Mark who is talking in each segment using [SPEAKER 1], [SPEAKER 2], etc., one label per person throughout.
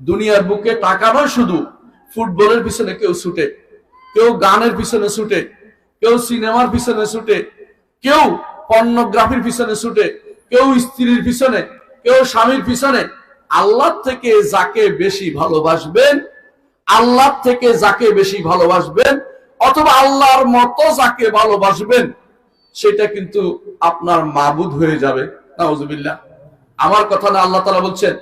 [SPEAKER 1] দুনিয়ার বুকে টাকা নয় শুধু, ফুটবলের পিছনে কেউ ছুটে, কেউ গানের পিছনে ছুটে, কেউ সিনেমার পিছনে ছুটে, কেউ পর্নোগ্রাফির পিছনে ছুটে, কেউ স্ত্রীর পিছনে, কেউ স্বামীর পিছনে, আল্লাহ থেকে যাকে বেশি ভালোবাসবেন, আল্লাহ থেকে যাকে বেশি ভালোবাসবেন, অথবা আল্লাহর মতো যাকে ভালোবাসবেন, সেটা কিন্তু আপনার মাবুদ হয়ে যাবে। নাউজুবিল্লাহ। আমার কথা না আল্লাহ তালা বলছেন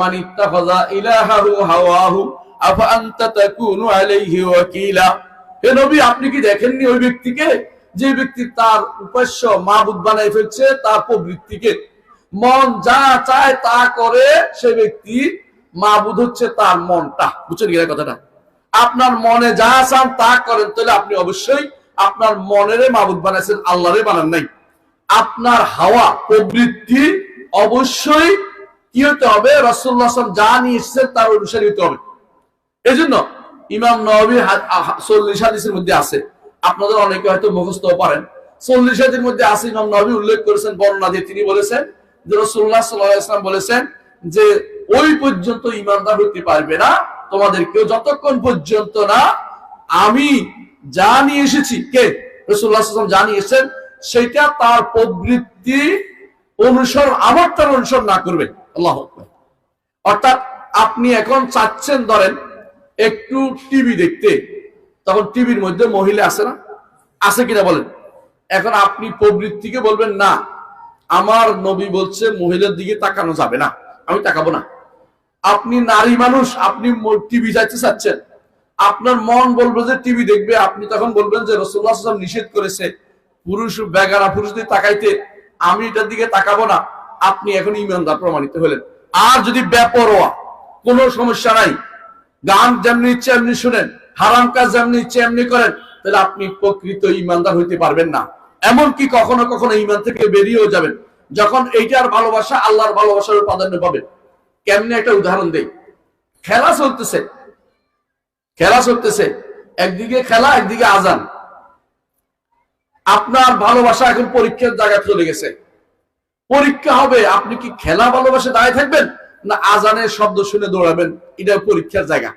[SPEAKER 1] মান ইত্তাখাযা ইলাহাহু হাওয়াহু আফা আনতা তাকুনু আলাইহি ওয়াকিলা হে নবী, আপনি কি দেখেননি ওই ব্যক্তিকে? যে ব্যক্তি তার উপাস্য মাবুদ বানাই ফেলছে, তার প্রবৃত্তিকে। মন যা চায় তা করে সে ব্যক্তি মাবুদ হচ্ছে তার মনটা। বুঝছেন কিনা কথাটা? আপনার মনে যা চান তা করেন, তাহলে আপনি অবশ্যই আপনার মনেরে মাবুদ বানাইছেন, আল্লাহরে বানান নাই। আপনার হাওয়া, প্রবৃত্তি অবশ্যই কি হতে হবে? রসুল্লাহ যা নিয়ে এসেছেন তার অনুসারী হতে হবে। এই জন্য ইমাম নবী চল্লিশ হাদিসের মধ্যে আছে। আপনাদের অনেকে হয়তো মুখস্থ পারেন। চল্লিশ হাদিসের মধ্যে আছে ইমাম নবী উল্লেখ করেছেন, বর্ণনা দিয়ে তিনি বলেছেন যে রসুল্লাহ সাল্লাম বলেছেন যে, ওই পর্যন্ত ইমানদার হতে পারবে না তোমাদের কেউ যতক্ষণ পর্যন্ত না আমি যা নিয়ে এসেছি কে? রসুল্লাহ যা নিয়ে এসেছেন সেটা তার প্রবৃত্তি অনুসরণ আমার তার অনুসরণ না করবে। আল্লাহ অর্থাৎ আপনি এখন চাচ্ছেন ধরেন, একটু টিভি দেখতে। তখন টিভির মধ্যে মহিলা আছে না? আছে কিনা বলেন? এখন আপনি প্রবৃত্তিকে বলবেন, না, আমার নবী বলছে মহিলার দিকে তাকানো যাবে না, আমি তাকাবো না। আপনি নারী মানুষ, আপনি টিভি চাইতে চাচ্ছেন। আপনার মন বলবে যে টিভি দেখবে। আপনি তখন বলবেন যে রসুল্লাহ নিষেধ করেছে, পুরুষ বেগানা পুরুষদের তাকাইতে, আমি এটার দিকে তাকাবো না। আপনি এখন ইমানদার প্রমাণিত হলেন। আর যদি বেপরোয়া, কোনো সমস্যা নাই। গান যেমনি ইচ্ছে এমনি শুনেন, হারাম কাজ যেমনি ইচ্ছে এমনি করেন, তাহলে আপনি প্রকৃত ইমানদার হইতে পারবেন না। এমনকি কখনো কখনো ইমান থেকে বেরিয়েও যাবেন। যখন এইটার ভালোবাসা আল্লাহর ভালোবাসার প্রাধান্য পাবেন কেমনি একটা উদাহরণ দেই। খেলা চলতেছে। খেলা চলতেছে। একদিকে খেলা, একদিকে আজান। আপনার ভালোবাসা এখন পরীক্ষার জায়গায় চলে গেছে। পরীক্ষা হবে। আপনি কি খেলা ভালোবাসে দাঁড়িয়ে থাকবেন? না আজানের শব্দ শুনে দৌড়াবেন? এটা পরীক্ষার জায়গা।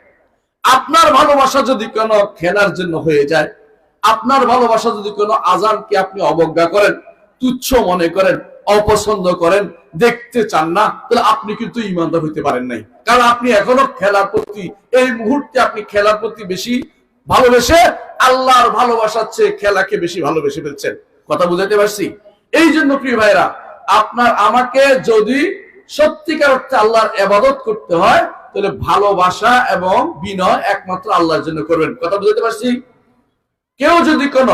[SPEAKER 1] আপনার ভালোবাসা যদি কোনো খেলার জন্য হয়ে যায়, আপনার ভালোবাসা যদি কোনো আজানকে আপনি অবজ্ঞা করেন, তুচ্ছ মনে করেন, অপছন্দ করেন, দেখতে চান না, তাহলে আপনি কিন্তু ইমানদার হইতে পারেন নাই। কারণ আপনি এখনও খেলার প্রতি, এই মুহূর্তে আপনি খেলার প্রতি বেশি ভালোবেসে আল্লাহর ভালোবাসার চেয়ে খেলাকে বেশি ভালোবেসে ফেলছেন। কথা বুঝাতে পারছি? এই জন্য প্রিয় ভাইরা আপনার আমাকে যদি সত্যিকার অর্থে আল্লাহর এবাদত করতে হয়, তাহলে ভালোবাসা এবং বিনয় একমাত্র আল্লাহর জন্য করবেন। কথা বুঝতে পারছি? কেউ যদি কোন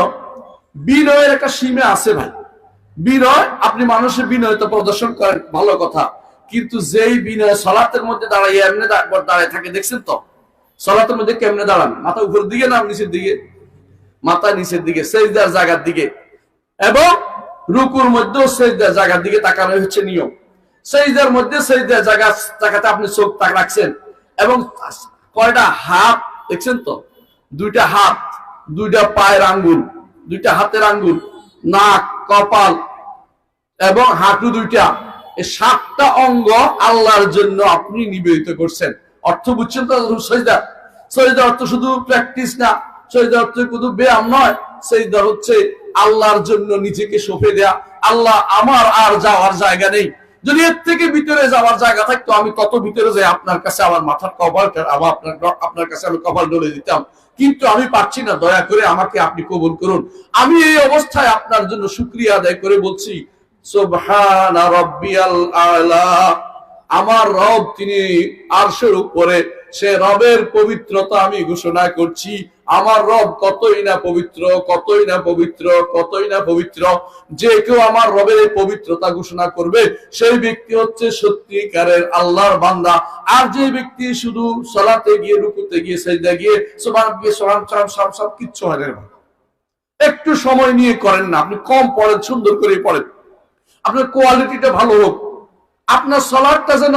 [SPEAKER 1] বিনয়ের একটা সীমা আছে ভাই, বিনয়, আপনি মানুষের বিনয়তা প্রদর্শন করেন, ভালো কথা। কিন্তু যেই বিনয় সলাতের মধ্যে দাঁড়াইয়ে এমনি দাঁড়ায় থাকে, দেখছেন তো? সলাতের মধ্যে কেমনে দাঁড়ান? মাথা উপরের দিকে না নিচের দিকে? মাথা নিচের দিকে, সেজদার জায়গার দিকে। এবং রুকুর মধ্যেও সেজদার জায়গার দিকে তাকানো হচ্ছে নিয়ম। সেজদার মধ্যে সেজদার জায়গা জায়গাতে আপনি চোখ তাক রাখছেন এবং কয়টা হাত দেখছেন তো? দুইটা হাত, দুইটা পায়ের আঙ্গুল, দুইটা হাতের আঙ্গুল, নাক, কপাল এবং হাঁটু দুইটা। এই সাতটা অঙ্গ আল্লাহর জন্য আপনি নিবেদিত করছেন। অর্থ বুঝছেন তো সজদা? সজদা অর্থ শুধু প্র্যাকটিস না সজদা অর্থ শুধু ব্যায়াম নয় সজদা হচ্ছে আল্লাহর জন্য নিজেকে সঁপে দেয়া। আল্লাহ আমার আর যাওয়ার জায়গা নেই। যদি এর থেকে ভিতরে যাওয়ার জায়গা থাকতো, আমি তত ভিতরে যাই আপনার কাছে আমার মাথার কপালটা আবার আপনার আপনার কাছে আমি কপাল ডলে দিতাম। কিন্তু আমি পারছি না, দয়া করে আমাকে আপনি কবুল করুন। আমি এই অবস্থায় আপনার জন্য শুক্রিয়া আদায় করে বলছি আমার রব তিনি আরশের উপরে সে রবের পবিত্রতা আমি ঘোষণা করছি। আমার রব কতই না পবিত্র, কতই না পবিত্র, কতই না পবিত্র। যে কেউ আমার রবের পবিত্রতা ঘোষণা করবে, সেই ব্যক্তি হচ্ছে সত্যিকারের আল্লাহর বান্দা। আর যে ব্যক্তি শুধু সলাতে গিয়ে, রুকুতে গিয়ে, সেজদা গিয়ে সোমান গিয়ে সোমান সব সব সব কিচ্ছু হয় না একটু সময় নিয়ে করেন না, আপনি কম পড়েন, সুন্দর করে পড়েন। আপনার কোয়ালিটিটা ভালো হোক। আপনার সলাটটা যেন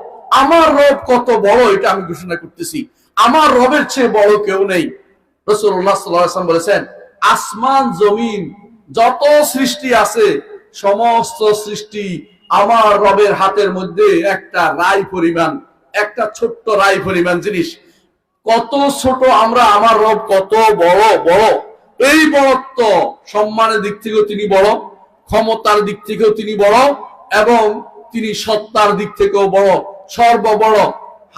[SPEAKER 1] আমার রব কত বড় এটা আমি ঘোষণা করতেছি। আমার রবের চেয়ে বড় কেউ নেই। রসুল্লাহ বলেছেন, আসমান, জমিন, যত সৃষ্টি আছে, সমস্ত সৃষ্টি আমার রবের হাতের মধ্যে একটা রায় পরিমাণ, একটা ছোট্ট রায় পরিমাণ জিনিস। কত ছোট আমরা, আমার রব কত বড় বড়। এই বড়ত্ব সম্মানের দিক থেকেও তিনি বড়, ক্ষমতার দিক থেকেও তিনি বড়, এবং তিনি সত্তার দিক থেকেও বড়। সর্ব বড়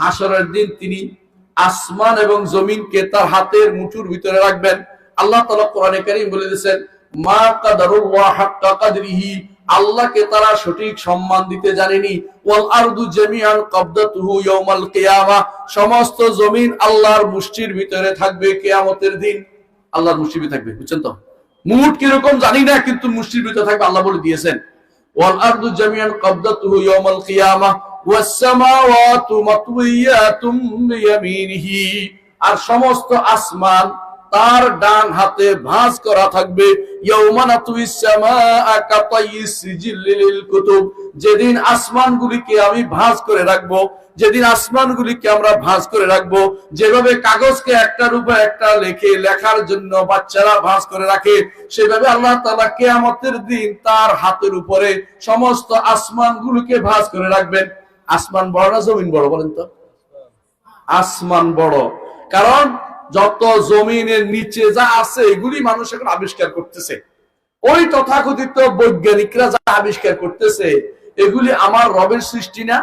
[SPEAKER 1] হাসরের দিন তিনি আসমান এবং জমিনকে তার হাতের মুঠুর ভিতরে রাখবেন। আল্লাহ তালা কোরআনে কারিম বলে দিয়েছেন, মা কাদারুল্লাহ কাদরিহি আল্লাহকে তারা সঠিক সম্মান দিতে জানেনি। ওয়াল আরদু জামিআন কবদাতুহু ইয়াউমাল সমস্ত জমিন আল্লাহর মুষ্টির ভিতরে থাকবে কিয়ামতের দিন। আল্লাহর মুষ্টির থাকবে, বুঝছেন তো? মুঠ কীরকম জানি না, কিন্তু মুষ্টির ভিতরে থাকবে, আল্লাহ বলে দিয়েছেন। ওয়াল আরদু জামিআন কবদাতুহু ইয়াউমাল কিয়ামা আর সমস্ত আসমান তার ডান হাতে ভাঁজ করা থাকবে। যেদিন আসমানগুলিকে আমি ভাঁজ করে রাখব, যেদিন আসমানগুলিকে আমরা ভাঁজ করে রাখব, যেভাবে কাগজকে একটার উপর একটা লেখে লেখার জন্য বাচ্চারা ভাঁজ করে রাখে, সেভাবে আল্লাহ তাআলা কিয়ামতের দিন তার হাতের উপরে সমস্ত আসমানগুলোকে ভাঁজ করে রাখবেন। আসমান বড় না জমিন বড় বলেন তো? আসমান বড়। কারণ যত জমিনের নিচে যা আছে, এগুলি মানুষ এখন আবিষ্কার করতেছে। ওই তথাকথিত বৈজ্ঞানিকরা যা আবিষ্কার করতেছে, এগুলি আমার রবের সৃষ্টি না?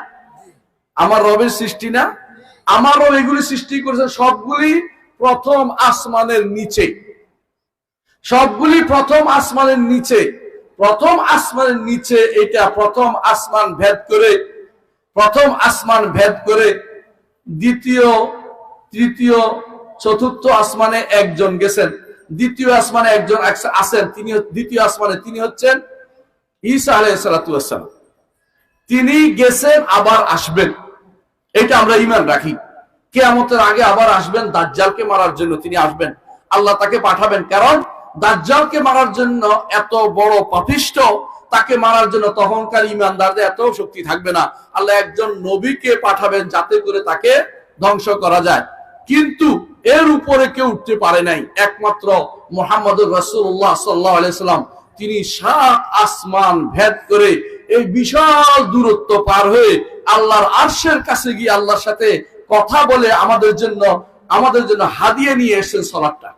[SPEAKER 1] আমার রবের সৃষ্টি না? আমার রব এগুলি সৃষ্টি করেছে সবগুলি প্রথম আসমানের নিচে। সবগুলি প্রথম আসমানের নিচে। প্রথম আসমানের নিচে এটা প্রথম আসমান ভেদ করে প্রথম আসমান ভেদ করে দ্বিতীয়, তৃতীয়, চতুর্থ আসমানে একজন গেছেন। দ্বিতীয় আসমানে একজন আছেন, তিনি দ্বিতীয় আসমানে তিনি হচ্ছেন ঈসা আলাইসালাম তিনি গেছেন, আবার আসবেন। এটা আমরা ইমান রাখি। কেয়ামতের আগে আবার আসবেন, দাজ্জালকে মারার জন্য তিনি আসবেন। আল্লাহ তাকে পাঠাবেন। কারণ, দাজ্জালকে মারার জন্য এত বড় পাপিষ্ট তাকে মারার জন্য তখনকার ইমানদারদের এত শক্তি থাকবে না। আল্লাহ একজন নবীকে পাঠাবেন যাতে করে তাকে ধ্বংস করা যায়। কিন্তু এর উপরে কেউ উঠতে পারে নাই। একমাত্র মোহাম্মদুর রসুল্লাহ সাল্লাহ আলাইসাল্লাম তিনি সাত আসমান ভেদ করে এই বিশাল দূরত্ব পার হয়ে আল্লাহর আর্শের কাছে গিয়ে আল্লাহর সাথে কথা বলে আমাদের জন্য আমাদের জন্য হাদিয়ে নিয়ে এসেছেন সলাটটা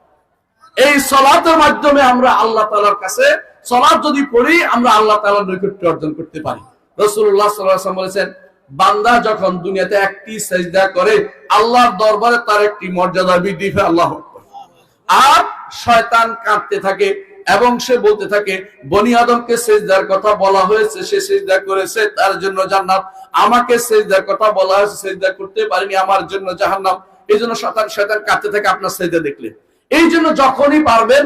[SPEAKER 1] এই সলাতের মাধ্যমে আমরা আল্লাহ তালার কাছে সলাৎ যদি পড়ি, আমরা আল্লাহ তালার নৈকট্য অর্জন করতে পারি। রসুল্লাহ সাল্লাহ বলেছেন, বান্দা যখন দুনিয়াতে একটি সেজদা করে, আল্লাহর দরবারে তার একটি মর্যাদা বৃদ্ধি পায়, আল্লাহ আর শয়তান কাঁদতে থাকে এবং সে বলতে থাকে, বনি আদমকে সেজদার কথা বলা হয়েছে, সে সেজদা করেছে, তার জন্য জান্নাত। আমাকে সেজদার কথা বলা হয়েছে, সেজদা করতে পারিনি, আমার জন্য জাহান্নাম। এই জন্য শয়তান শয়তান কাঁদতে থাকে আপনার সেজদা দেখলে। এই জন্য যখনই পারবেন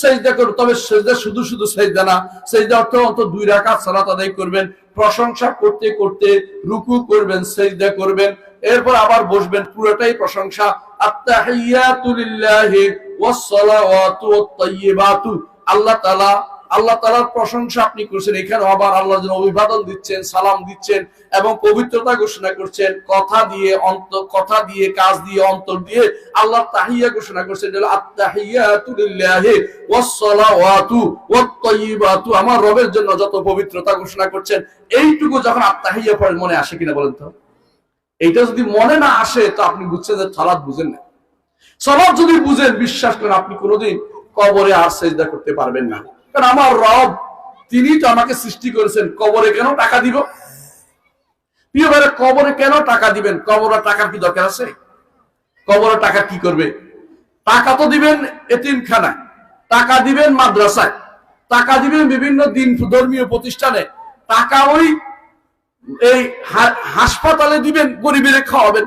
[SPEAKER 1] সেজদা করবে তবে সেজদা শুধু শুধু সেজদা না, সেজদা অর্থ অন্ত দুই রাকাত সালাত আদায় করবেন, প্রশংসা করতে করতে রুকু করবেন, সেজদা করবেন, এরপর আবার বসবেন, পুরোটাই প্রশংসা। আত্মাহিয়াতুলিল্লাহি ওয়াস সালাওয়াতু ওয়াত তাইয়্যিবাতু। আল্লাহ তাআলা আল্লাহ তাআলার প্রশংসা আপনি করছেন। এখানে আবার আল্লাহ যেন অভিবাদন দিচ্ছেন, সালাম দিচ্ছেন এবং পবিত্রতা ঘোষণা করছেন। কথা দিয়ে অন্ত, কথা দিয়ে, কাজ দিয়ে, অন্তর দিয়ে আল্লাহ তাহিয়া ঘোষণা করছেন আমার রবের জন্য যত পবিত্রতা ঘোষণা করছেন, এইটুকু যখন আত্তাহিয়া পড়ে মনে আসে কিনা বলেন তো? এইটা যদি মনে না আসে, তো আপনি বুঝছেন যে সালাত বুঝেন না। সালাত যদি বুঝেন, বিশ্বাস করেন আপনি কোনোদিন কবরে আর সেজদা করতে পারবেন না। কারণ আমার রব, তিনি তো আমাকে সৃষ্টি করেছেন। কবরে কেন টাকা দিব? প্রিয় ভাইরা, কবরে কেন টাকা দিবেন? কবরে টাকার কি দরকার আছে? কবরে টাকা কি করবে? টাকা তো দিবেন এতিমখানায় টাকা দিবেন মাদ্রাসায়। টাকা দিবেন বিভিন্ন দিন ধর্মীয় প্রতিষ্ঠানে। টাকা ওই এই হাসপাতালে দিবেন, গরিবের খাওয়াবেন।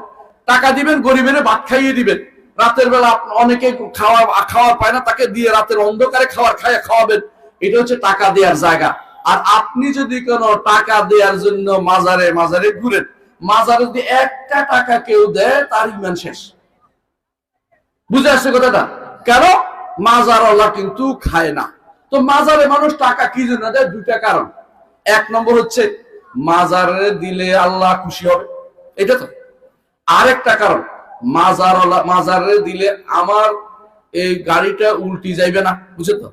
[SPEAKER 1] টাকা দিবেন, গরিবের ভাত খাইয়ে দিবেন। রাতের বেলা অনেকে খাওয়া খাওয়ার পায় না, তাকে দিয়ে রাতের অন্ধকারে খাওয়ার খাইয়ে খাওয়াবেন। এটা হচ্ছে টাকা দেওয়ার জায়গা। আর আপনি যদি কোন টাকা দেওয়ার জন্য মাজারে মাজারে ঘুরেন, মাজারে যদি একটা টাকা কেউ দেয়, তার ইমান শেষ। বুঝে আসছে কথাটা? কেন? মাজারওয়ালা কিন্তু খায় না। তো মাজারে মানুষ টাকা কি জন্য দেয়? দুইটা কারণ। এক নম্বর হচ্ছে, মাজারে দিলে আল্লাহ খুশি হবে। এটা তো। আরেকটা কারণ মাজার মাজারে দিলে আমার এই গাড়িটা উল্টি যাইবে না। বুঝে তো